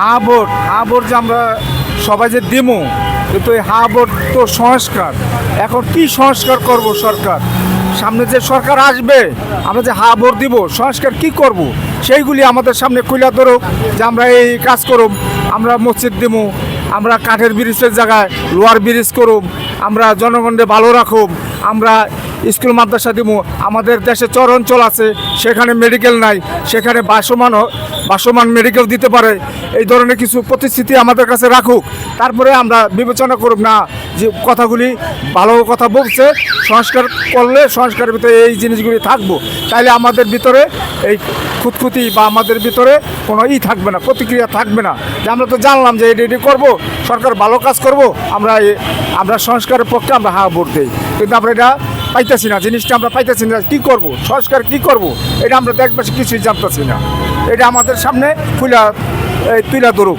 হা vote হা vote যে আমরা সবাই যে দিমু কিন্তু এই হা ভোট তো সংস্কার। এখন কি সংস্কার করব সরকার? সামনে যে সরকার আসবে, আমরা যে হা ভোট দিব, সংস্কার কি করব? সেইগুলি আমাদের সামনে খুলে ধরুক যে আমরা এই কাজ করুম। আমরা মসজিদ দিমু, আমরা কাঠের ব্রিজের জায়গায় লোয়ার ব্রিজ করুম, আমরা জনগণকে ভালো রাখুম, আমরা স্কুল, মাদ্রাসা দিব আমাদের দেশে চর অঞ্চল আছে, সেখানে মেডিকেল নাই, সেখানে বাসমান বাসমান মেডিকেল দিতে পারে। এই ধরনের কিছু প্রতিশ্রুতি আমাদের কাছে রাখুক। তারপরে আমরা বিবেচনা করুক না যে কথাগুলি ভালো কথা বলছে, সংস্কার করলে সংস্কারের ভিতরে এই জিনিসগুলি থাকব। তাইলে আমাদের ভিতরে এই খুঁতখুতি বা আমাদের ভিতরে কোনো ই থাকবে না, প্রতিক্রিয়া থাকবে না। যে আমরা তো জানলাম যে এটি এটি করব, সরকার ভালো কাজ করব, আমরা আমরা সংস্কারের পক্ষে আমরা হা ভোট দিই। কিন্তু আমরা এটা পাইতেছি না, জিনিসটা আমরা পাইতেছি না। কি করব? সংস্কার কি করব? এটা আমরা দেখবে কিছুই জানতেছি না। এটা আমাদের সামনে ফুলা তুলা ধরুক।